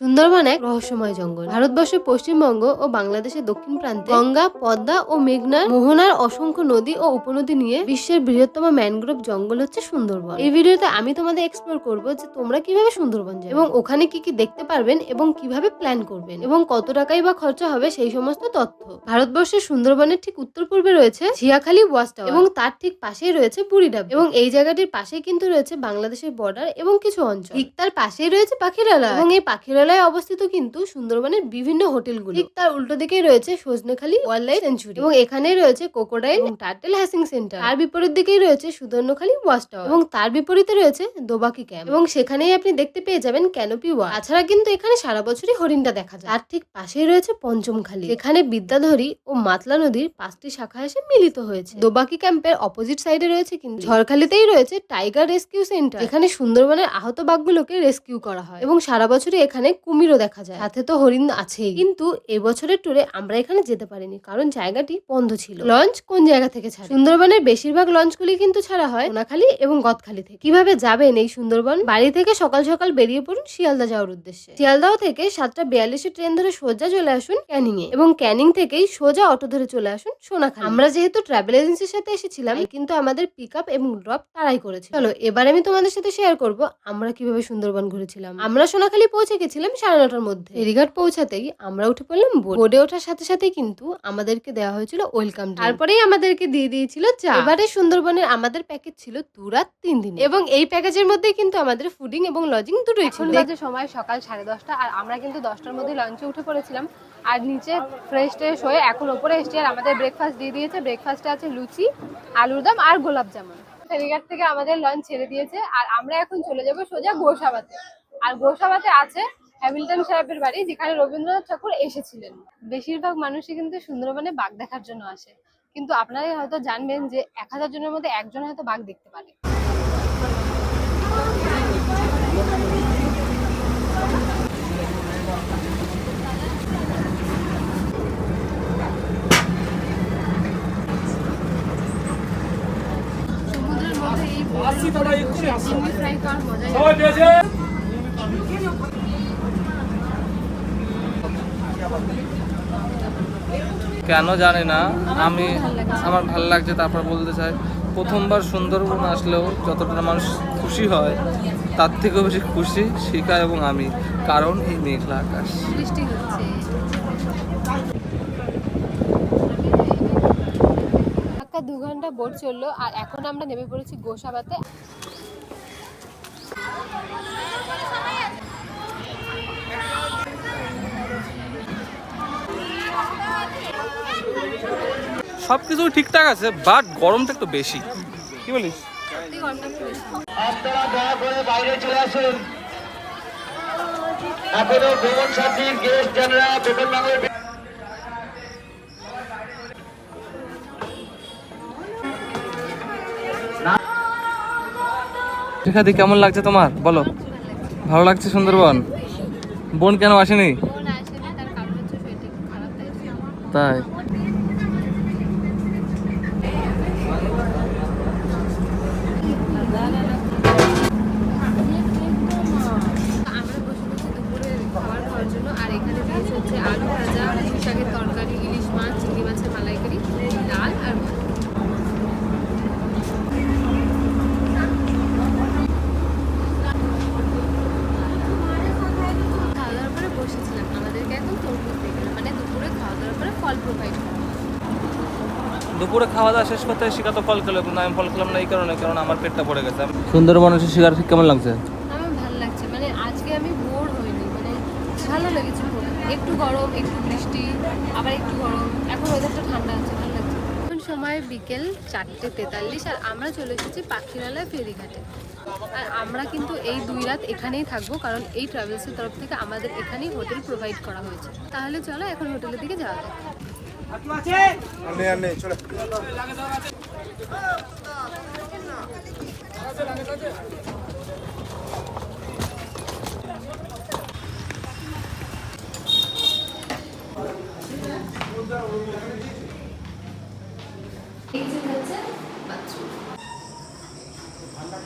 সুন্দরবন এক রহস্যময় জঙ্গল। ভারতবর্ষের পশ্চিমবঙ্গ ও বাংলাদেশের দক্ষিণ প্রান্তে গঙ্গা, পদ্মা ও মেঘনার মোহনার অসংখ্য নদী ও উপনদী নিয়ে বিশ্বের বৃহত্তম ম্যানগ্রোভ জঙ্গল হচ্ছে সুন্দরবন। এই ভিডিওতে আমি তোমাদের এক্সপ্লোর করব যে তোমরা কীভাবে সুন্দরবন যাবে এবং ওখানে কি কি দেখতে পারবেন এবং কীভাবে প্ল্যান করবেন এবং কত টাকাই বা খরচা হবে সেই সমস্ত তথ্য। ভারতবর্ষের সুন্দরবনের ঠিক উত্তর পূর্বে রয়েছে ঝিয়াখালী ওয়াচ এবং তার ঠিক পাশেই রয়েছে বুড়িডাব এবং এই জায়গাটির পাশেই কিন্তু রয়েছে বাংলাদেশের বর্ডার এবং কিছু অঞ্চল। ঠিক তার পাশেই রয়েছে পাখিরালয় এবং এই পাখিরালয়ে অবস্থিত কিন্তু সুন্দরবনের বিভিন্ন হোটেলগুলো। ঠিক তার উল্টো দিকেই রয়েছে সজনেখালি ওয়াইল্ড লাইফ সেঞ্চুরি। এবং এখানেই রয়েছে কোকোডাইল এবং টার্টেল হ্যাসিং সেন্টার। তার বিপরীত দিকেই রয়েছে সুদর্ণখালী ওয়াচ টাওয়ার এবং তার বিপরীতে রয়েছে দোবাকি ক্যাম্প। এবং সেখানেই আপনি দেখতে পেয়ে যাবেন ক্যানোপি ওয়াচ তাছাড়া কিন্তু এখানে সারা বছরই হরিণটা দেখা যায়। তার ঠিক পাশেই রয়েছে পঞ্চমখালী। এখানে বিদ্যাধরী ও মাতলা নদীর পাঁচটি শাখা এসে মিলিত হয়েছে। দোবাকি ক্যাম্পের অপোজিট সাইডে রয়েছে কিন্তু ঝড়খালিতেই রয়েছে টাইগার রেস্কিউ সেন্টার। এখানে সুন্দরবনের আহত বাঘগুলোকে রেস্কিউ করা হয়। এবং সারা বছরই এখানে কুমিরও দেখা যায়। সাথে তো হরিণ আছেই। কিন্তু এবছরের ট্যুরে আমরা এখানে যেতে পারিনি কারণ জায়গাটি বন্ধ ছিল। লঞ্চ কোন জায়গা থেকে ছাড়ে? সুন্দরবনের বেশিরভাগ লঞ্চগুলি কিন্তু ছাড়া হয় সোনাখালী এবং গদখালি থেকে। কীভাবে যাবেন এই সুন্দরবন? বাড়ি থেকে সকাল সকাল বেরিয়ে পড়ুন শিয়ালদা যাওয়ার উদ্দেশ্যে। শিয়ালদাও থেকে সাতটা বিয়াল্লিশে ট্রেন ধরে সোজা চলে আসুন ক্যানিং এ এবং ক্যানিং থেকেই সোজা অটো ধরে চলে আসুন সোনাখালী। আমরা যেহেতু ট্রাভেল এজেন্সির সাথে এসেছিলাম কিন্তু আমাদের পিক আপ এবং ড্রপ তারাই করেছে। চলো এবার আমি তোমাদের সাথে শেয়ার করব আমরা কীভাবে সুন্দরবন ঘুরেছিলাম। আমরা সোনাখালী পৌঁছে গেছিলাম সাড়ে নটার মধ্যে। ফেরিঘাট পৌঁছাতেই আমরা উঠে পড়লাম বোর্ডে ওঠার সাথে সাথে কিন্তু আমাদেরকে দেওয়া হয়েছিল ওয়েলকাম তারপরেই আমাদেরকে দিয়ে দিয়েছিল চা। এবারে সুন্দরবনের আমাদের প্যাকেজ ছিল দু রাত তিন দিন। এবং এই প্যাকেজের মধ্যে কিন্তু আমাদের ফুডিং এবং লজিং দুটোই ছিল। সময় সকাল সাড়ে দশটা আর আমরা কিন্তু দশটার মধ্যে লঞ্চে উঠে পড়েছিলাম। আর নিচে ফ্রেশ ট্রেশ হয়ে এখন ওপরে এসছি আর আমাদের ব্রেকফাস্ট দিয়ে দিয়েছে। ব্রেকফাস্টে আছে লুচি আলুর দম আর গোলাপ জামুন। ফেরিঘাট থেকে আমাদের লঞ্চ ছেড়ে দিয়েছে। আর আমরা এখন চলে যাব সোজা গোসাবাতে। আর গোসাবাতে আছে হ্যামিল্টন সাহেবের বাড়ি যেখানে রবীন্দ্রনাথ ঠাকুর এসেছিলেন। বেশিরভাগ মানুষই কিন্তু সুন্দরবনে বাঘ দেখার জন্য আসে। কিন্তু আপনারাই হয়তো জানবেন যে এক হাজার জনের মধ্যে একজন হয়তো বাঘ দেখতে পারে। সমুদ্রের মধ্যে এই ফ্রাই মজাই কেন জানি না, আমি আমার ভালো লাগছে, তারপর বলতে চাই, প্রথমবার সুন্দরবন আসলেও যতটা মানুষ খুশি হয়, তার থেকেও বেশি খুশি শিখা এবং আমি, কারণ এই মেঘলা আকাশ। দু ঘণ্টা বোট চলল, আর এখন আমরা নেমে পড়েছি গোসাবাতে। সব কিছু ঠিকঠাক আছে বাট গরমটা একটু বেশি। কি বলিস? সত্যি গরমটা একটু বেশি। আপনারা দয়া করে বাইরে চলে আসুন। এখনও ভ্রমণ সাথীর গেস্ট যারা বেতন বাংলার কেমন লাগছে তোমার? বলো। ভালো লাগছে সুন্দরবন? বোন কেন আসেনি? বোন আসেনি তার কারণ হচ্ছে শরীরটা একটু খারাপ তাই জন্য। তাই আমরা বসে বসে দুপুরে খাবার খাওয়ার জন্য আর এখানে দিয়েছে হচ্ছে আলু ভাজা পুঁই শাকের তরকারি ইলিশ মাছ চিংড়ি মাছের মালাইকারি ডাল আর খাওয়া দাওয়ার পরে বসেছিলাম আমাদেরকে এখন তরমুজ দিয়ে গেলো। মানে দুপুরে খাওয়া দাওয়ার পরে ফল প্রোভাইড দুপুরে খাওয়া দাওয়া শেষ করতে শিখা তো ফল খেলো কিন্তু আমি ফল খেলাম না এই কারণে কারণ আমার পেটটা পড়ে গেছে। সুন্দরবন এসে শিকার ঠিক কেমন লাগছে? আমার ভালো লাগছে। মানে আজকে আমি বোর হইনি মানে ভালো লেগেছে একটু গরম, একটু বৃষ্টি, আবার একটু গরম। এখন ওয়েদারটা ঠান্ডা আছে ভালো লাগছে এখন সময় বিকেল চারটে তেতাল্লিশ আর আমরা চলে এসেছি পাখিরালয় ফেরিঘাটে। আর আমরা কিন্তু এই দুই রাত এখানেই থাকব, কারণ এই ট্রাভেলসের তরফ থেকে আমাদের এখানেই হোটেল প্রোভাইড করা হয়েছে। তাহলে চলো এখন হোটেলের দিকে যাওয়া যাক।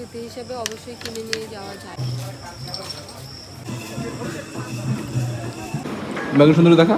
স্মৃতি হিসেবে অবশ্যই কিনে নিয়ে যাওয়া যায়। বাকি সুন্দর দেখা?